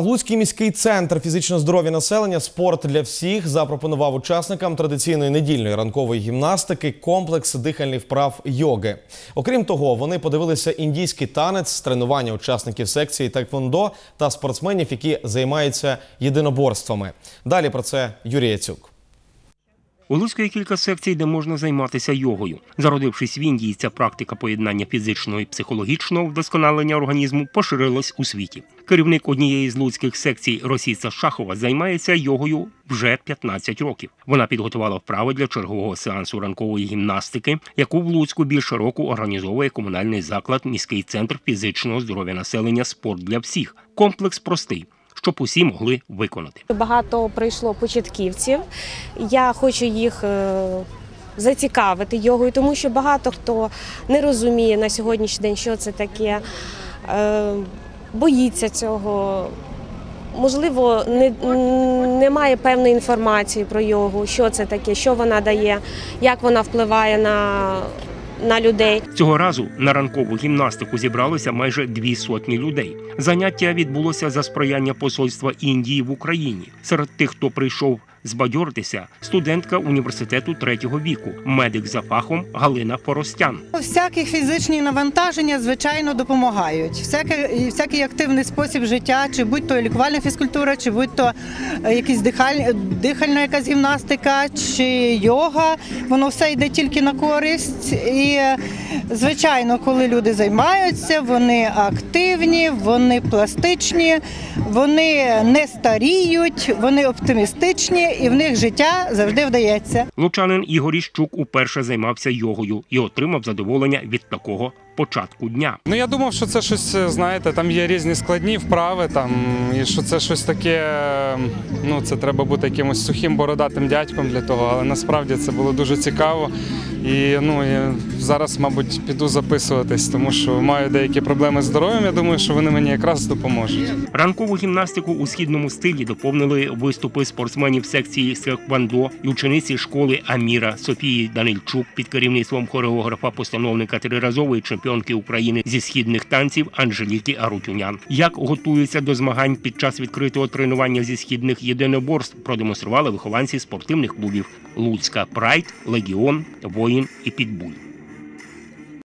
Луцький міський центр фізичного здоров'я населення спорт для всіх запропонував учасникам традиційної недільної ранкової гімнастики комплекс дихальних вправ йоги. Окрім того, вони подивилися індійський танець, тренування учасників секції тайквондо та спортсменів, які займаються єдиноборствами. Далі про це Юрій Яцюк. У Луцьку є кілька секцій, де можна займатися йогою. Зародившись в Індії, ця практика поєднання фізичного і психологічного вдосконалення організму поширилась у світі. Керівник однієї з луцьких секцій Росіца Шахова займається йогою вже 15 років. Вона підготувала вправи для чергового сеансу ранкової гімнастики, яку в Луцьку більше року організовує комунальний заклад міський центр фізичного здоров'я населення Спорт для всіх. Комплекс простий. Щоб усі могли виконати. Багато прийшло початківців. Я хочу їх е, зацікавити йогою, тому що багато хто не розуміє на сьогоднішній день, що це таке, е, боїться цього. Можливо, не, немає певної інформації про йогу, що це таке, що вона дає, як вона впливає на, на людей. Цього разу на ранкову гімнастику зібралося майже дві сотні людей. Заняття відбулося за сприяння посольства Індії в Україні. Серед тих, хто прийшов збадьоритися, студентка університету третього віку, медик за фахом Галина Форостян. Всякі фізичні навантаження, звичайно, допомагають. Всяке, всякий активний спосіб життя, чи будь то лікувальна фізкультура, чи будь то е, якісь дихаль, дихальна якась гімнастика, чи йога, воно все йде тільки на користь. І, е, звичайно, коли люди займаються, вони активні, вони пластичні, вони не старіють, вони оптимістичні, і в них життя завжди вдається. Лучанин Ігор Іщук уперше займався йогою і отримав задоволення від такого початку дня. Ну я думав, що це щось, знаєте, там є різні складні вправи, там і що це щось таке. Ну це треба бути якимось сухим бородатим дядьком для того, але насправді це було дуже цікаво. І ну і зараз, мабуть, піду записуватись, тому що маю деякі проблеми з здоров'ям. Я думаю, що вони мені якраз допоможуть. Ранкову гімнастику у східному стилі доповнили виступи спортсменів секції секвандо і учениці школи Аміра Софії Данильчук під керівництвом хореографа, постановника триразової чемпіонки України зі східних танців Анжеліки Арутюнян. Як готуються до змагань під час відкритого тренування зі східних єдиноборств, продемонстрували вихованці спортивних клубів Луцька Прайд, Легіон, Воїн і Підбуль.